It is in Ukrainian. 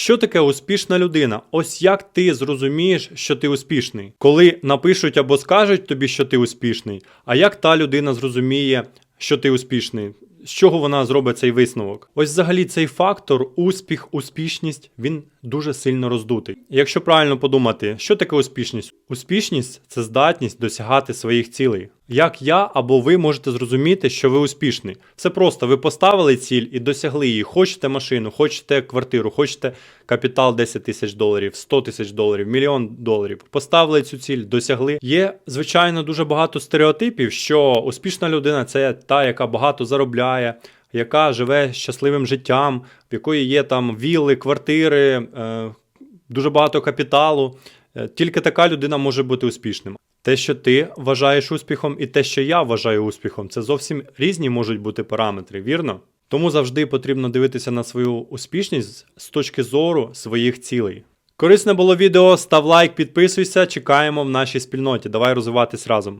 Що таке успішна людина? Ось як ти зрозумієш, що ти успішний, коли напишуть або скажуть тобі, що ти успішний, а як та людина зрозуміє, що ти успішний? З чого вона зробить цей висновок? Ось взагалі цей фактор, успіх, успішність, він дуже сильно роздутий. Якщо правильно подумати, що таке успішність? Успішність це здатність досягати своїх цілей. Як я або ви можете зрозуміти, що ви успішний? Все просто ви поставили ціль і досягли її. Хочете машину, хочете квартиру, хочете капітал 10 тисяч доларів, 100 тисяч доларів, мільйон доларів. Поставили цю ціль, досягли. Є, звичайно, дуже багато стереотипів, що успішна людина це та, яка багато заробляє. Яка живе щасливим життям, в якої є там вілли, квартири, е, дуже багато капіталу. Е, Тільки така людина може бути успішним. Те, що ти вважаєш успіхом, і те, що я вважаю успіхом, це зовсім різні можуть бути параметри, вірно? Тому завжди потрібно дивитися на свою успішність з точки зору своїх цілей. Корисне було відео, став лайк, підписуйся, чекаємо в нашій спільноті. Давай розвиватись разом.